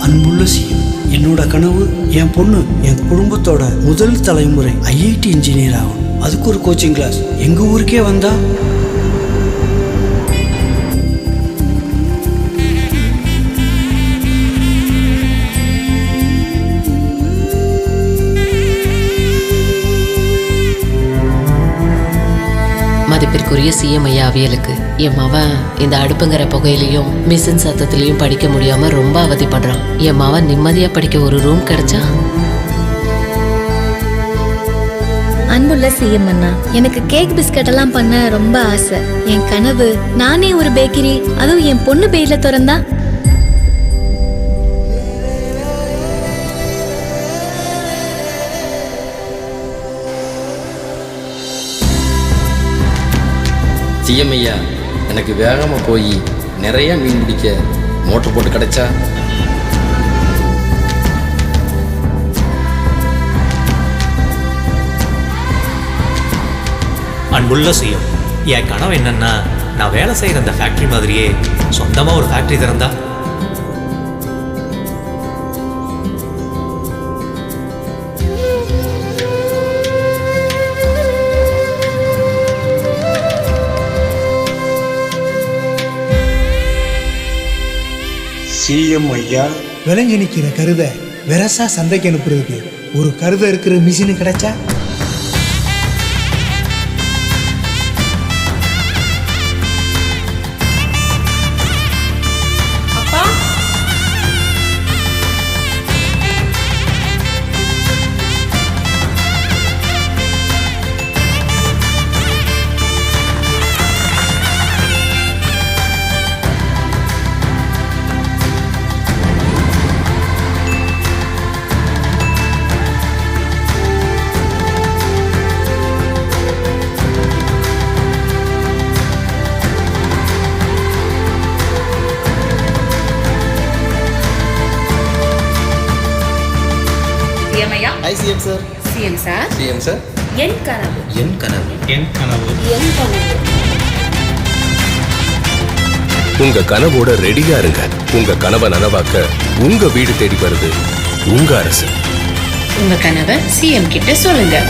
அன்புள்ள என்னோட கனவு என் பொண்ணு என் குடும்பத்தோட முதல் தலைமுறை ஐஐடி இன்ஜினியர் ஆகும். அதுக்கு ஒரு கோச்சிங் கிளாஸ் எங்க ஊருக்கே வந்தா மதிப்பிற்குரிய சிஎம் ஐயா அவியலுக்கு என் மவன் இந்த அடுப்புங்கிற புகையிலையும் மிஷின் சத்தத்திலையும் படிக்க முடியாம ரொம்ப அவதிப்படுறான். என் மவன் நிம்மதியா படிக்க ஒரு ரூம் கிடைச்சா? அன்புள்ள சிஎம் அண்ணா எனக்கு கேக் பிஸ்கட் எல்லாம் பண்ண ரொம்ப ஆசை. என் கனவு நானே ஒரு பேக்கரி அதுவும் என் பொண்ணு பேர்ல திறந்தா? சிஎம் எனக்கு வேகமாக போய் நிறைய மீன் பிடிக்க மோட்டர் போட்டு கிடைச்சா? அன்புள்ள செய்யும் என் கனவு என்னன்னா நான் வேலை செய்கிற அந்த ஃபேக்ட்ரி மாதிரியே சொந்தமாக ஒரு ஃபேக்ட்ரி திறந்தா சிஎம் ஐயா விளைஞ்சு நிற்கிற கருதை வெரசா சந்தைக்கு அனுப்புறதுக்கு ஒரு கருதை இருக்கிற மிஷினு கிடைச்சா? சிஎம்ஐயா ICM sir CM sir CM sir என் கனவு. என் கனவு. என் கனவு. என் கனவு. உங்க கனவோட ரெடியா இருங்க. உங்க கனவை நனவாக்க உங்க வீடு தேடி வருது. உங்க அரசு. உங்க கனவை சிஎம் கிட்ட சொல்லுங்க.